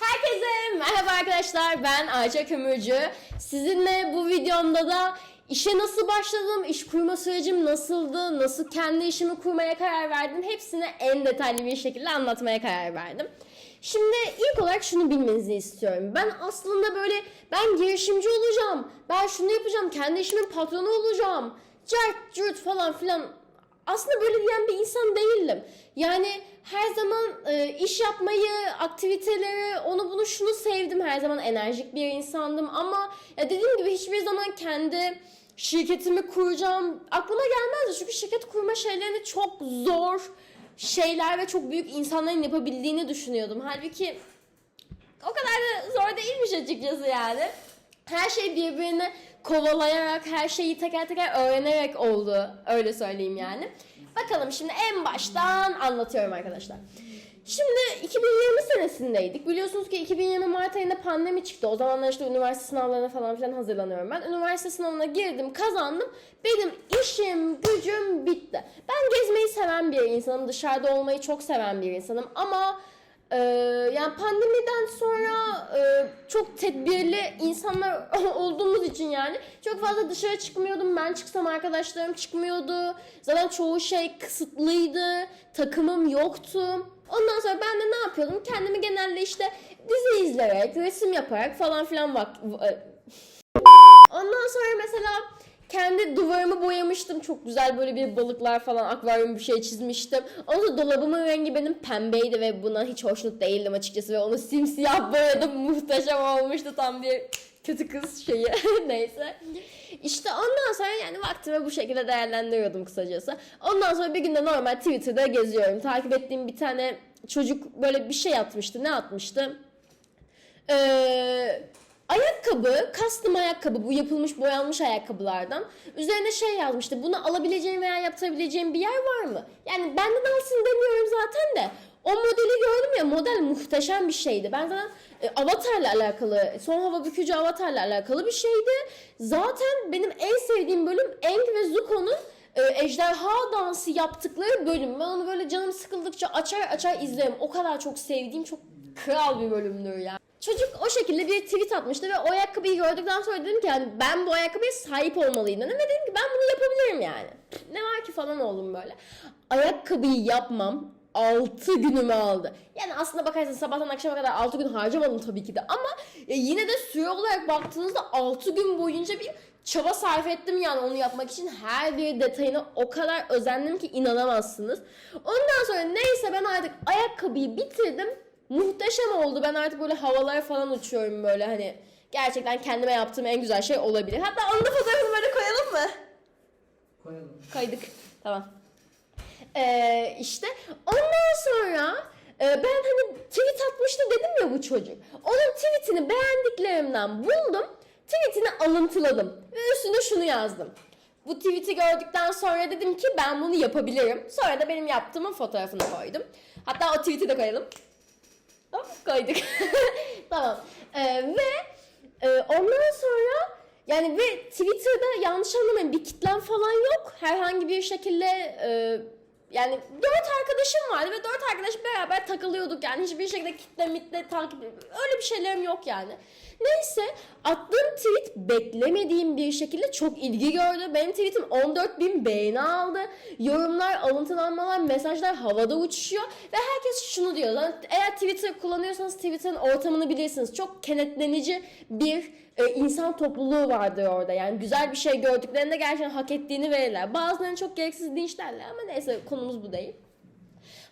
Herkese merhaba arkadaşlar ben Ayça Kömürcü. Sizinle bu videomda da işe nasıl başladım, iş kurma sürecim nasıldı, nasıl kendi işimi kurmaya karar verdim hepsini en detaylı bir şekilde anlatmaya karar verdim. Şimdi ilk olarak şunu bilmenizi istiyorum. Ben aslında böyle ben girişimci olacağım, ben şunu yapacağım, kendi işimin patronu olacağım, cart cürt falan filan aslında böyle diyen bir insan değildim. Yani her zaman e, iş yapmayı, aktiviteleri, onu bunu şunu sevdim. Her zaman enerjik bir insandım ama ya dediğim gibi hiçbir zaman kendi şirketimi kuracağım aklıma gelmezdi. Çünkü şirket kurma şeylerini çok zor şeyler ve çok büyük insanların yapabildiğini düşünüyordum. Halbuki o kadar da zor değilmiş açıkçası yani. Her şey birbirini kovalayarak, her şeyi teker teker öğrenerek oldu. Öyle söyleyeyim yani. Bakalım şimdi en baştan anlatıyorum arkadaşlar. Şimdi 2020 senesindeydik. Biliyorsunuz ki 2020 Mart ayında pandemi çıktı. O zamanlar işte üniversite sınavlarına falan filan hazırlanıyorum ben. Üniversite sınavına girdim, kazandım. Benim işim, gücüm bitti. Ben gezmeyi seven bir insanım. Dışarıda olmayı çok seven bir insanım. Ama ee, yani pandemiden sonra e, çok tedbirli insanlar olduğumuz için yani çok fazla dışarı çıkmıyordum. Ben çıksam arkadaşlarım çıkmıyordu. Zaten çoğu şey kısıtlıydı. Takımım yoktu. Ondan sonra ben de ne yapıyordum? Kendimi genelde işte dizi izleyerek, resim yaparak falan filan vak... e, Ondan sonra mesela kendi duvarımı boyamıştım. Çok güzel böyle bir balıklar falan akvaryum bir şey çizmiştim. Ondan dolabımın rengi benim pembeydi ve buna hiç hoşnut değildim açıkçası. Ve onu simsiyah boyadım. Muhteşem olmuştu tam bir kötü kız şeyi. Neyse. İşte ondan sonra yani vaktimi bu şekilde değerlendiriyordum kısacası. Ondan sonra bir günde normal Twitter'da geziyorum. Takip ettiğim bir tane çocuk böyle bir şey atmıştı. Ne atmıştı? Ee, ayakkabı, custom ayakkabı, bu yapılmış boyanmış ayakkabılardan. Üzerine şey yazmıştı. Bunu alabileceğim veya yaptırabileceğim bir yer var mı? Yani ben de alsın demiyorum zaten de. O modeli gördüm ya model muhteşem bir şeydi. Ben zaten e, Avatar'la alakalı, son hava bükücü Avatar'la alakalı bir şeydi. Zaten benim en sevdiğim bölüm Aang ve Zuko'nun e, ejderha dansı yaptıkları bölüm. Ben onu böyle canım sıkıldıkça açar açar izlerim. O kadar çok sevdiğim çok kral bir bölümdür ya. Çocuk o şekilde bir tweet atmıştı ve o ayakkabıyı gördükten sonra dedim ki yani ben bu ayakkabıya sahip olmalıyım dedim ve dedim ki ben bunu yapabilirim yani. Ne var ki falan oldum böyle. Ayakkabıyı yapmam 6 günümü aldı. Yani aslında bakarsan sabahtan akşama kadar 6 gün harcamadım tabii ki de ama e, yine de süre olarak baktığınızda 6 gün boyunca bir çaba sarf ettim yani onu yapmak için her bir detayına o kadar özendim ki inanamazsınız. Ondan sonra neyse ben artık ayakkabıyı bitirdim. Muhteşem oldu. Ben artık böyle havalara falan uçuyorum böyle hani. Gerçekten kendime yaptığım en güzel şey olabilir. Hatta onun da fotoğrafını böyle koyalım mı? Koyalım. Koyduk. Tamam. Ee, işte ondan sonra e, ben hani tweet atmıştı dedim ya bu çocuk. Onun tweetini beğendiklerimden buldum. Tweetini alıntıladım. Ve üstüne şunu yazdım. Bu tweet'i gördükten sonra dedim ki ben bunu yapabilirim. Sonra da benim yaptığımın fotoğrafını koydum. Hatta o tweet'i de koyalım. Hop koyduk. tamam. Ee, ve e, ondan sonra yani ve Twitter'da yanlış anlamayın bir kitlem falan yok. Herhangi bir şekilde e, yani dört arkadaşım vardı ve dört arkadaş beraber takılıyorduk yani hiçbir şekilde kitle mitle takip öyle bir şeylerim yok yani. Neyse attığım tweet beklemediğim bir şekilde çok ilgi gördü. Benim tweetim 14 bin beğeni aldı. Yorumlar, alıntılanmalar, mesajlar havada uçuşuyor. Ve herkes şunu diyor. Eğer Twitter kullanıyorsanız Twitter'ın ortamını bilirsiniz. Çok kenetlenici bir e, insan topluluğu vardır orada. Yani güzel bir şey gördüklerinde gerçekten hak ettiğini verirler. Bazılarını çok gereksiz linçlerler ama neyse konumuz bu değil.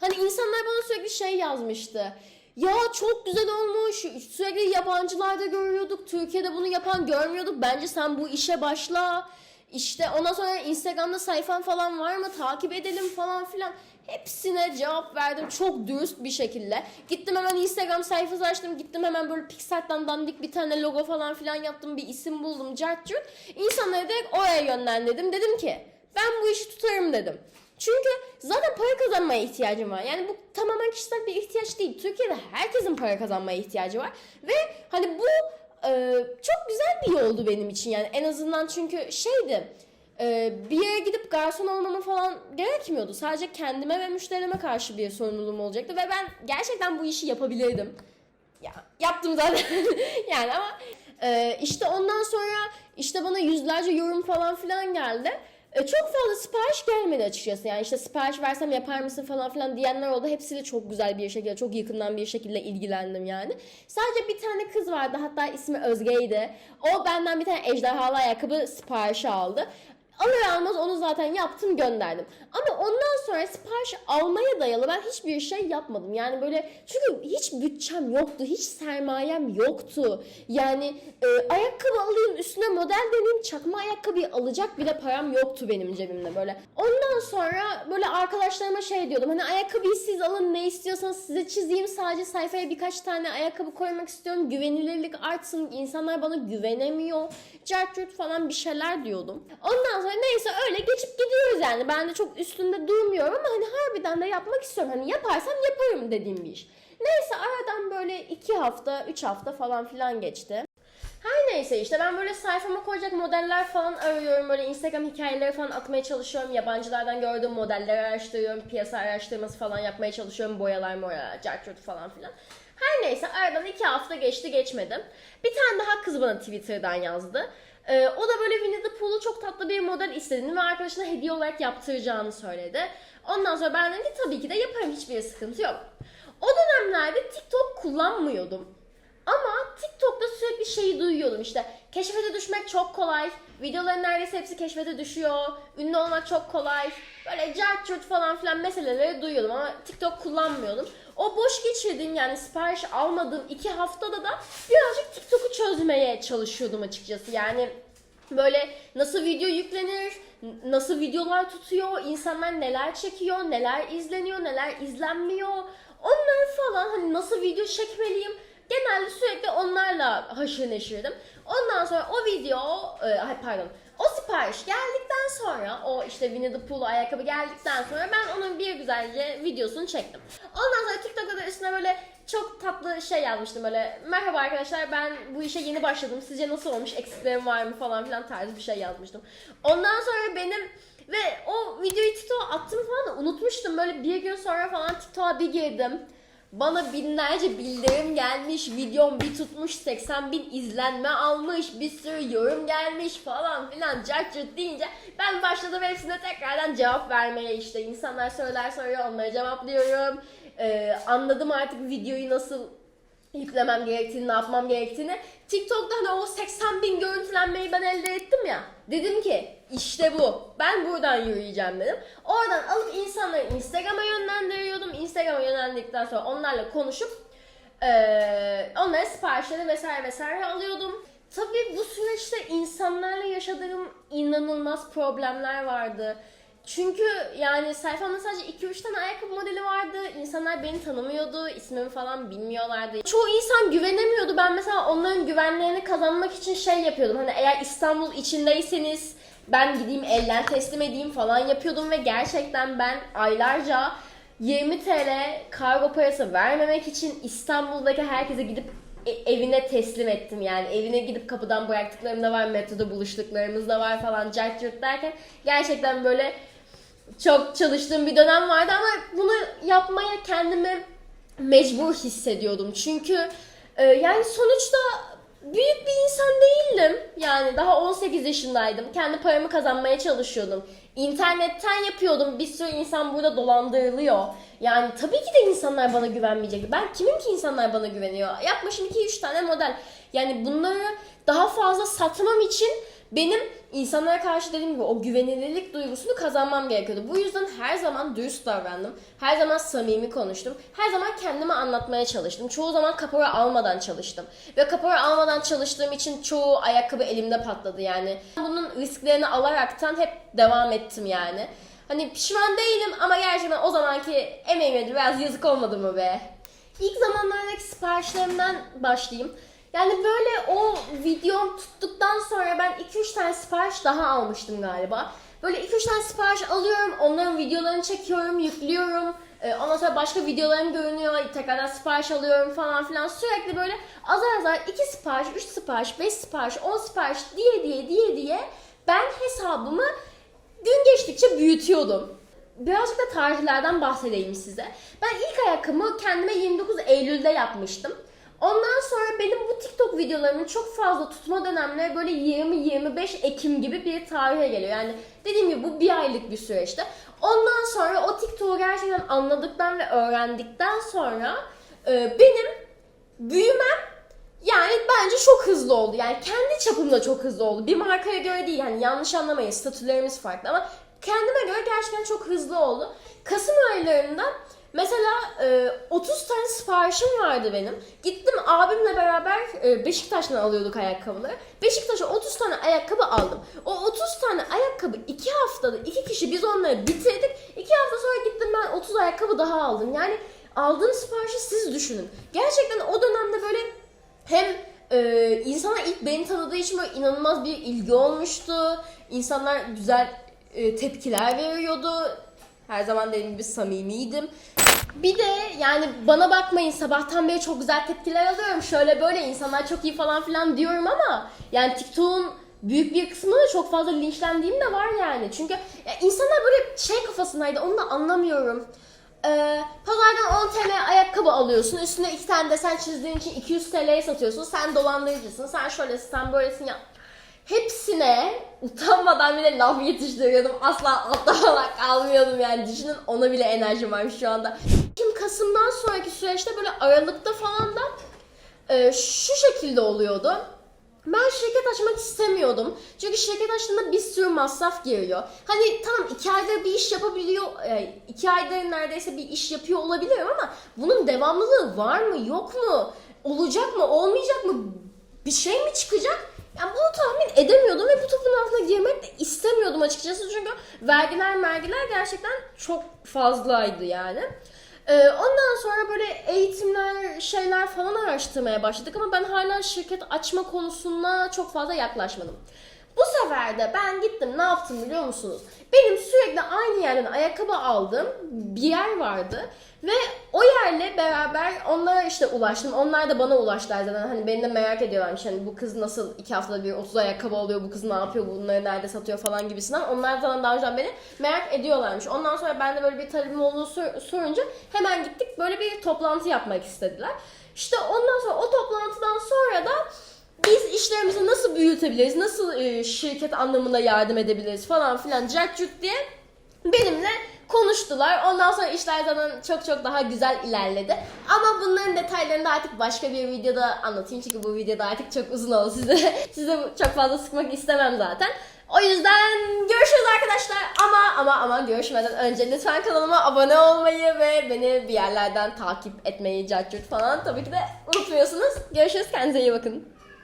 Hani insanlar bana sürekli şey yazmıştı. Ya çok güzel olmuş. Sürekli yabancılarda görüyorduk. Türkiye'de bunu yapan görmüyorduk. Bence sen bu işe başla. İşte ondan sonra Instagram'da sayfan falan var mı? Takip edelim falan filan. Hepsine cevap verdim çok dürüst bir şekilde. Gittim hemen Instagram sayfası açtım. Gittim hemen böyle Pixar'dan dandik bir tane logo falan filan yaptım. Bir isim buldum. Cart curt. İnsanları direkt oraya yönlendirdim. Dedim ki ben bu işi tutarım dedim. Çünkü zaten para kazanmaya ihtiyacım var. Yani bu tamamen kişisel bir ihtiyaç değil. Türkiye'de herkesin para kazanmaya ihtiyacı var. Ve hani bu e, çok güzel bir yoldu benim için yani en azından çünkü şeydi Ee, bir yere gidip garson olmama falan gerekmiyordu. Sadece kendime ve müşterime karşı bir sorumluluğum olacaktı ve ben gerçekten bu işi yapabilirdim. Ya yaptım zaten yani ama e, işte ondan sonra işte bana yüzlerce yorum falan filan geldi. E, çok fazla sipariş gelmedi açıkçası. Yani işte sipariş versem yapar mısın falan filan diyenler oldu. Hepsiyle çok güzel bir şekilde, çok yakından bir şekilde ilgilendim yani. Sadece bir tane kız vardı hatta ismi Özge'ydi. O benden bir tane ejderhalı ayakkabı siparişi aldı. Alır almaz onu zaten yaptım gönderdim. Ama ondan sonra sipariş almaya dayalı ben hiçbir şey yapmadım. Yani böyle çünkü hiç bütçem yoktu, hiç sermayem yoktu. Yani e, ayakkabı alayım, üstüne model deneyim, çakma ayakkabıyı alacak bile param yoktu benim cebimde böyle. Ondan sonra böyle arkadaşlarıma şey diyordum. Hani ayakkabıyı siz alın ne istiyorsanız size çizeyim. Sadece sayfaya birkaç tane ayakkabı koymak istiyorum. Güvenilirlik artsın. İnsanlar bana güvenemiyor. Cartürt falan bir şeyler diyordum. Ondan sonra neyse öyle geçip gidiyoruz yani. Ben de çok üstünde durmuyorum ama hani harbiden de yapmak istiyorum. Hani yaparsam yaparım dediğim bir iş. Neyse aradan böyle iki hafta, üç hafta falan filan geçti. Her neyse işte ben böyle sayfama koyacak modeller falan arıyorum. Böyle Instagram hikayeleri falan atmaya çalışıyorum. Yabancılardan gördüğüm modelleri araştırıyorum. Piyasa araştırması falan yapmaya çalışıyorum. Boyalar moyalar, cartürt falan filan. Her neyse aradan iki hafta geçti geçmedim. Bir tane daha kız bana Twitter'dan yazdı. Ee, o da böyle Winnie the Pooh'lu çok tatlı bir model istediğini ve arkadaşına hediye olarak yaptıracağını söyledi. Ondan sonra ben dedim ki tabii ki de yaparım hiçbir sıkıntı yok. O dönemlerde TikTok kullanmıyordum. TikTok'ta sürekli şeyi duyuyordum işte. Keşfete düşmek çok kolay. Videoların neredeyse hepsi keşfete düşüyor. Ünlü olmak çok kolay. Böyle cart falan filan meseleleri duyuyordum ama TikTok kullanmıyordum. O boş geçirdiğim yani sipariş almadığım iki haftada da birazcık TikTok'u çözmeye çalışıyordum açıkçası. Yani böyle nasıl video yüklenir, nasıl videolar tutuyor, insanlar neler çekiyor, neler izleniyor, neler izlenmiyor. Onları falan hani nasıl video çekmeliyim genelde sürekli onlarla haşır neşirdim. Ondan sonra o video, e, pardon, o sipariş geldikten sonra, o işte Winnie the Pooh ayakkabı geldikten sonra ben onun bir güzelce videosunu çektim. Ondan sonra TikTok'ta da üstüne böyle çok tatlı şey yazmıştım böyle merhaba arkadaşlar ben bu işe yeni başladım sizce nasıl olmuş eksiklerim var mı falan filan tarzı bir şey yazmıştım. Ondan sonra benim ve o videoyu TikTok'a attım falan da unutmuştum böyle bir gün sonra falan TikTok'a bir girdim. Bana binlerce bildirim gelmiş, videom bir tutmuş, 80 bin izlenme almış, bir sürü yorum gelmiş falan filan cart curt deyince ben başladım hepsine tekrardan cevap vermeye işte. insanlar söyler soruyor, onlara cevaplıyorum. Ee, anladım artık videoyu nasıl yüklemem gerektiğini, ne yapmam gerektiğini. TikTok'ta hani o 80 bin görüntülenmeyi ben elde ettim ya. Dedim ki işte bu. Ben buradan yürüyeceğim dedim. Oradan alıp insanları Instagram'a yönlendiriyordum. Instagram'a yönlendikten sonra onlarla konuşup eee onlara siparişleri vesaire vesaire alıyordum. Tabii bu süreçte insanlarla yaşadığım inanılmaz problemler vardı. Çünkü yani sayfamda sadece 2-3 tane ayakkabı modeli vardı. İnsanlar beni tanımıyordu, ismimi falan bilmiyorlardı. Çoğu insan güvenemiyordu. Ben mesela onların güvenlerini kazanmak için şey yapıyordum. Hani eğer İstanbul içindeyseniz ben gideyim elden teslim edeyim falan yapıyordum ve gerçekten ben aylarca 20 TL kargo parası vermemek için İstanbul'daki herkese gidip e- evine teslim ettim yani. Evine gidip kapıdan bıraktıklarım da var, metroda buluştuklarımız da var falan cart curt derken gerçekten böyle çok çalıştığım bir dönem vardı ama bunu yapmaya kendimi mecbur hissediyordum. Çünkü e, yani sonuçta büyük bir insan değildim. Yani daha 18 yaşındaydım. Kendi paramı kazanmaya çalışıyordum. İnternetten yapıyordum. Bir sürü insan burada dolandırılıyor. Yani tabii ki de insanlar bana güvenmeyecek. Ben kimim ki insanlar bana güveniyor? Yapmışım 2-3 tane model. Yani bunları daha fazla satmam için benim insanlara karşı dediğim gibi o güvenilirlik duygusunu kazanmam gerekiyordu. Bu yüzden her zaman dürüst davrandım. Her zaman samimi konuştum. Her zaman kendimi anlatmaya çalıştım. Çoğu zaman kapora almadan çalıştım. Ve kapora almadan çalıştığım için çoğu ayakkabı elimde patladı yani. Bunun risklerini alaraktan hep devam ettim yani. Hani pişman değilim ama gerçekten o zamanki emeğime biraz yazık olmadı mı be? İlk zamanlardaki siparişlerimden başlayayım. Yani böyle o videom tuttuktan sonra ben 2-3 tane sipariş daha almıştım galiba. Böyle 2-3 tane sipariş alıyorum, onların videolarını çekiyorum, yüklüyorum. Ee, ondan sonra başka videolarım görünüyor, tekrardan sipariş alıyorum falan filan. Sürekli böyle azar azar 2 sipariş, 3 sipariş, 5 sipariş, 10 sipariş diye diye diye diye ben hesabımı gün geçtikçe büyütüyordum. Birazcık da tarihlerden bahsedeyim size. Ben ilk ayakkabımı kendime 29 Eylül'de yapmıştım. Ondan sonra benim bu TikTok videolarımın çok fazla tutma dönemleri böyle 20-25 Ekim gibi bir tarihe geliyor. Yani dediğim gibi bu bir aylık bir süreçte. Ondan sonra o TikTok'u gerçekten anladıktan ve öğrendikten sonra e, benim büyümem yani bence çok hızlı oldu. Yani kendi çapımda çok hızlı oldu. Bir markaya göre değil. Yani yanlış anlamayın. Statülerimiz farklı ama kendime göre gerçekten çok hızlı oldu. Kasım aylarında mesela e, 30 tane siparişim vardı benim. Gittim abimle beraber e, Beşiktaş'tan alıyorduk ayakkabıları. Beşiktaş'a 30 tane ayakkabı aldım. O 30 tane ayakkabı 2 haftada 2 kişi biz onları bitirdik. 2 hafta sonra gittim ben 30 ayakkabı daha aldım. Yani aldığım siparişi siz düşünün. Gerçekten o dönemde böyle hem e, insanlar ilk beni tanıdığı için böyle inanılmaz bir ilgi olmuştu. İnsanlar güzel e, tepkiler veriyordu. Her zaman dediğim gibi samimiydim. Bir de yani bana bakmayın sabahtan beri çok güzel tepkiler alıyorum. Şöyle böyle insanlar çok iyi falan filan diyorum ama yani TikTok'un büyük bir kısmında da çok fazla linçlendiğim de var yani. Çünkü ya insanlar böyle şey kafasındaydı onu da anlamıyorum. Ee, pazardan 10 TL ayakkabı alıyorsun. Üstüne iki tane desen çizdiğin için 200 TL'ye satıyorsun. Sen dolandırıcısın. Sen şöylesin, sen böylesin ya. Hepsine utanmadan bile laf yetiştiriyordum. Asla atlamamak almıyordum yani. Düşünün ona bile enerjim varmış şu anda. Ekim Kasım'dan sonraki süreçte böyle Aralık'ta falan da e, şu şekilde oluyordu. Ben şirket açmak istemiyordum. Çünkü şirket açtığında bir sürü masraf giriyor. Hani tamam iki ayda bir iş yapabiliyor, e, iki ayda neredeyse bir iş yapıyor olabilirim ama bunun devamlılığı var mı, yok mu? Olacak mı, olmayacak mı? Bir şey mi çıkacak? Tahmin edemiyordum ve bu topun altına girmek de istemiyordum açıkçası. Çünkü vergiler mergiler gerçekten çok fazlaydı yani. Ee, ondan sonra böyle eğitimler, şeyler falan araştırmaya başladık ama ben hala şirket açma konusuna çok fazla yaklaşmadım. Bu sefer de ben gittim ne yaptım biliyor musunuz? Benim sürekli aynı yerden ayakkabı aldığım bir yer vardı ve o yerle beraber onlara işte ulaştım. Onlar da bana ulaştılar zaten. Hani beni de merak ediyorlarmış. Hani bu kız nasıl iki haftada bir 30 ayakkabı alıyor, bu kız ne yapıyor, bunları nerede satıyor falan gibisinden. Onlar zaten daha önceden beni merak ediyorlarmış. Ondan sonra ben de böyle bir talebim olduğunu sor- sorunca hemen gittik böyle bir toplantı yapmak istediler. İşte ondan sonra o toplantıdan sonra da biz işlerimizi nasıl büyütebiliriz, nasıl e, şirket anlamında yardım edebiliriz falan filan cart diye benimle konuştular. Ondan sonra işler zaten çok çok daha güzel ilerledi. Ama bunların detaylarını da artık başka bir videoda anlatayım. Çünkü bu videoda artık çok uzun oldu size. size çok fazla sıkmak istemem zaten. O yüzden görüşürüz arkadaşlar. Ama ama ama görüşmeden önce lütfen kanalıma abone olmayı ve beni bir yerlerden takip etmeyi, cart curt falan tabii ki de unutmuyorsunuz. Görüşürüz. Kendinize iyi bakın.